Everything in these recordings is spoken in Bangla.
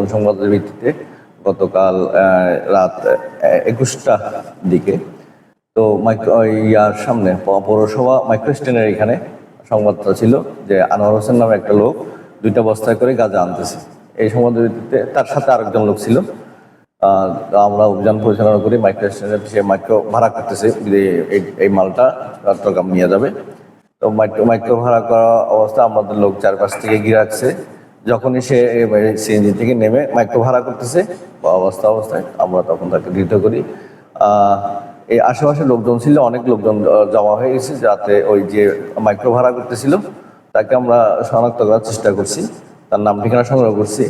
গোপন সংবাদের ভিত্তিতে গতকাল রাত একুশটা দিকে। তো মাইক্রো ইয়ার সামনে পৌরসভা মাইক্রো স্ট্যান্ডের এখানে সংবাদটা ছিল যে আনোয়ার হোসেন নামে একটা লোক দুইটা বস্তায় করে গাঁজা আনতেছে। এই সংবাদের ভিত্তিতে তার সাথে আরেকজন লোক ছিল। আমরা অভিযান পরিচালনা করি মাইক্রো স্ট্যান্ডে সে মাইক্রো ভাড়া করতেছে, যে এই- এই মালটা চট্টগ্রাম নিয়ে যাবে। তো মাইক্রো মাইক্রো ভাড়া করা অবস্থা আমাদের লোক চারপাশ থেকে ঘিরে রাখছে। যখনই সে সিএনজি থেকে নেমে মাইক্রো ভাড়া করতেছে বা অবস্থা অবস্থায় আমরা তখন তাকে ধৃত করি। এই আশেপাশে লোকজন ছিল, অনেক লোকজন জমা হয়ে গেছে, যাতে ওই যে মাইক্রো ভাড়া করতেছিল, তাকে আমরা শনাক্ত করার চেষ্টা করছি। তার নাম ঠিকানা সংগ্রহ করছি।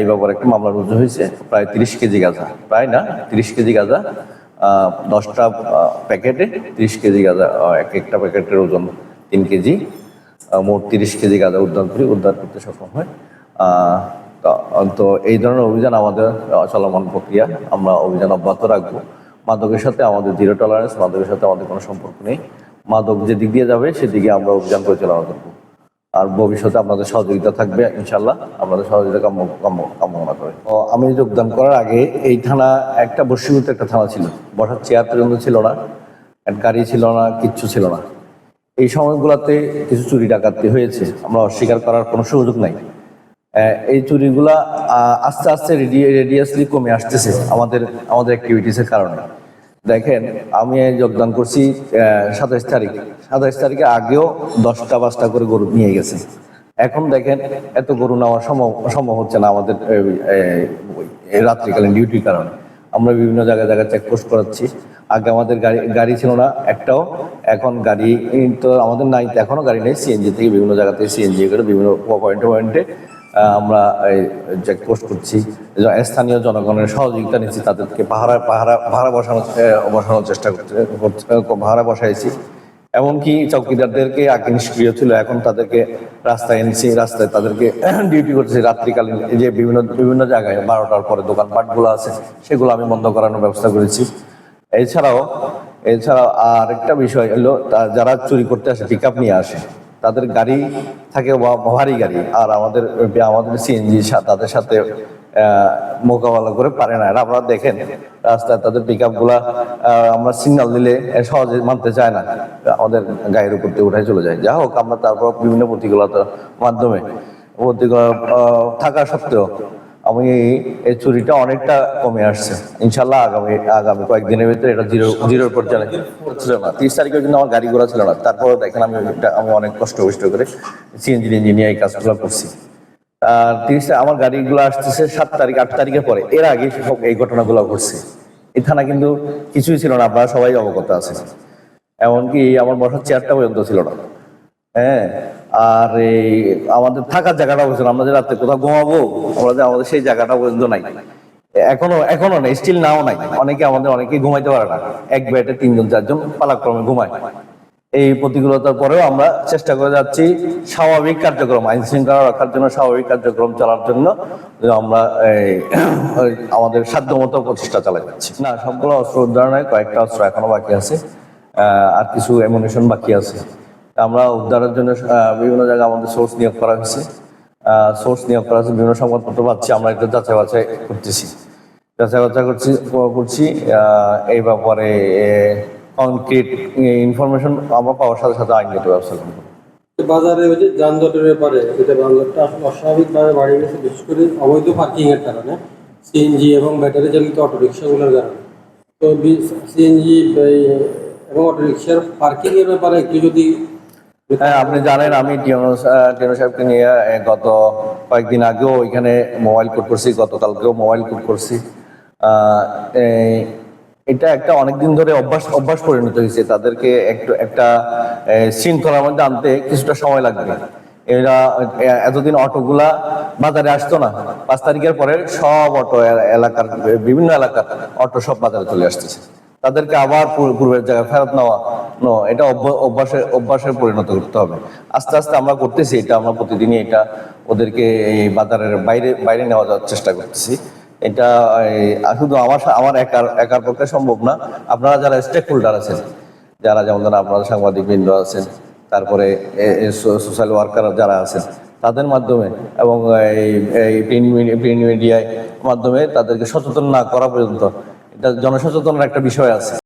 এই ব্যাপারে একটা মামলা রুজু হয়েছে, প্রায় তিরিশ কেজি গাঁজা, প্রায় না, তিরিশ কেজি গাঁজা দশটা প্যাকেটে তিরিশ কেজি গাঁজা এক একটা প্যাকেটের ওজন তিন কেজি। মোট তিরিশ কেজি গাঁজা উদ্ধার করি, উদ্ধার করতে সক্ষম হয়। তো- এই ধরনের অভিযান আমাদের চলমান প্রক্রিয়া, আমরা অভিযান অব্যাহত রাখব। মাদকের সাথে আমাদের জিরো টলারেন্স মাদকের সাথে আমাদের কোনো সম্পর্ক নেই। মাদক যে দিক দিয়ে যাবে সেদিকে আমরা অভিযান পরিচালনা করব। আর ভবিষ্যতে আপনাদের সহযোগিতা থাকবে ইনশাল্লাহ আপনাদের সহযোগিতা কাম্য কামনা করে আমি যোগদান করার আগে, এই থানা, একটা বসীভূত একটা থানা ছিল। বসার চেয়ার পর্যন্ত ছিল না গাড়ি ছিল না, কিচ্ছু ছিল না। এই সময়গুলোতে কিছু চুরি ডাকাতি হয়েছে। আমরা অস্বীকার করার কোনো সুযোগ নাই। এই চুরিগুলা আস্তে আস্তে রেডিয়াসলি কমে আসতেছে আমাদের আমাদের অ্যাক্টিভিটিসের কারণে। দেখেন, আমি যোগদান করছি সাতাইশ তারিখ। সাতাইশ তারিখে আগেও দশটা, পাঁচটা করে গরু নিয়ে গেছে। এখন দেখেন, এত গরু নেওয়া সম্ভব সম্ভব হচ্ছে না আমাদের রাত্রিকালীন ডিউটির কারণে। আমরা বিভিন্ন জায়গায় জায়গায় চেকপোস্ট করাচ্ছি। আগে আমাদের গাড়ি গাড়ি ছিল না একটাও। এখন গাড়ি তো আমাদের নাই এখনও গাড়ি নেই সিএনজি থেকে বিভিন্ন জায়গা থেকে সিএনজি করে বিভিন্ন পয়েন্টে পয়েন্টে আমরা চেকপোস্ট করছি। স্থানীয় জনগণের সহযোগিতা নিচ্ছি, তাদেরকে পাহারা পাহারা পাহারা বসানোর বসানোর চেষ্টা করতে- পাহারা বসাইছি। এমনকি চৌকিদারদেরকে আগে নিষ্ক্রিয় ছিল, এখন তাদেরকে রাস্তায় এনেছি, রাস্তায় তাদেরকে ডিউটি করতেছি। রাত্রিকালীন যে বিভিন্ন বিভিন্ন জায়গায় বারোটার পরে দোকানপাটগুলো আছে, সেগুলো আমি বন্ধ করানোর ব্যবস্থা করেছি। এছাড়াও এছাড়াও আর একটা বিষয় হলো যারা চুরি করতে আসে পিক নিয়ে আসে, তাদের গাড়ি থাকে ভারী গাড়ি, আর আমাদের আমাদের সিএনজি তাদের সাথে মোকাবেলা করে পারে না। আপনারা দেখেন, রাস্তায় তাদের পিকগুলা আমরা সিগনাল দিলে সহজে মানতে চায় না। আমাদের গায়ের উপর দিয়ে উঠাই চলে যায়। যা হোক, আমরা তারপর বিভিন্ন প্রতিকূলতার মাধ্যমে, প্রতিকূল থাকা সত্ত্বেও আমি এই চুরিটা অনেকটা কমে আসছে। ইনশাল্লাহ আগামী আগামী কয়েকদিনের ভিতরে এটা জিরো, জিরোর পর্যায়ে ছিল না। তিরিশ তারিখে কিন্তু আমার গাড়ি ঘোড়া ছিল না। তারপরে দেখেন আমি এটা- আমি অনেক কষ্ট কষ্ট করে সিএনজি ইঞ্জিনিয়ার এই কাজগুলো করছি। আর তিরিশ আমার গাড়িগুলো আসতেছে সাত তারিখ, আট তারিখের পরে। এর আগে সব এই ঘটনাগুলো ঘটছে। এই থানা কিন্তু কিছুই ছিল না, আপনারা সবাই অবগত আছেন। এমনকি আমার বসার চেয়ারটা পর্যন্ত ছিল না। হ্যাঁ আর এই আমাদের থাকার জায়গাটা পর্যন্ত আমরা যে রাত্রে কোথাও ঘুমাবো আমরা যে আমাদের সেই জায়গাটা পর্যন্ত নাই। এখনও এখনও নেই স্টিল নাও নাই। অনেকে আমাদের অনেকে ঘুমাইতে পারে না। এক বেডে তিনজন চারজন পালাক্রমে ঘুমায়। এই প্রতিকূলতার পরেও আমরা চেষ্টা করে যাচ্ছি স্বাভাবিক কার্যক্রম আইন শৃঙ্খলা রক্ষার জন্য স্বাভাবিক কার্যক্রম চালার জন্য আমরা এই, আমাদের সাধ্যমতো প্রচেষ্টা চালাই যাচ্ছি। না সবগুলো অস্ত্র উদ্ধার নয় কয়েকটা অস্ত্র এখনও বাকি আছে। আর কিছু এমুনেশন বাকি আছে। আমরা উদ্ধারের জন্য বিভিন্ন জায়গায় আমাদের সোর্স নিয়োগ করা হয়েছে। সোর্স নিয়োগ করা হয়েছে, বিভিন্ন সংবাদপত্র পাচ্ছি, আমরা এটা যাচাই বাছাই করতেছি। যাচাই বাছাই করছি করছি এই ব্যাপারে কনক্রিট ইনফরমেশন আমরা পাওয়ার সাথে সাথে আইনগত ব্যবস্থা করব বাজারে ওই যে যানজটের ব্যাপারে, এটা বাংলাটা আসলে অস্বাভাবিকভাবে বাড়িয়ে গেছে, বিশেষ করে অবৈধ পার্কিং এর কারণে সিএনজি এবং ব্যাটারি চালিত অটো রিক্সাগুলোর কারণে। তো সিএনজি এবং অটো রিক্সার পার্কিং এর ব্যাপারে একটু যদি আপনি জানেন, আমি সাহেবকে নিয়ে গত কয়েকদিন আগেও ওইখানে মোবাইল কোড করছি, গতকালকেও মোবাইল কোড করছি। এটা একটা অনেকদিন ধরে অভ্যাস অভ্যাস পরিণত হয়েছে। তাদেরকে একটু, একটা শৃঙ্খলার মধ্যে আনতে কিছুটা সময় লাগবে। এরা এতদিন অটোগুলা বাজারে আসতো না। পাঁচ তারিখের পরে সব অটো এলাকার, বিভিন্ন এলাকার অটো সব বাজারে চলে আসতেছে। তাদেরকে আবার পূর্বের জায়গায় ফেরত নেওয়া নো এটা অভ্য- অভ্যাসে অভ্যাসে পরিণত করতে হবে। আস্তে আস্তে আমরা করতেছি এটা, আমরা প্রতিদিনই এটা ওদেরকে এই বাজারের বাইরে বাইরে নেওয়া যাওয়ার চেষ্টা করতেছি। এটা শুধু আমার আমার একার একার পক্ষে সম্ভব না, আপনারা যারা স্টেক হোল্ডার আছেন, যারা যেমন ধরেন আপনারা সাংবাদিক বৃন্দ আছেন, তারপরে সোশ্যাল ওয়ার্কার যারা আছেন, তাদের মাধ্যমে এবং এই প্রিন্ট মিডিয়ায় মাধ্যমে তাদেরকে সচেতন না করা পর্যন্ত এটা জনসচেতনের একটা বিষয় আছে।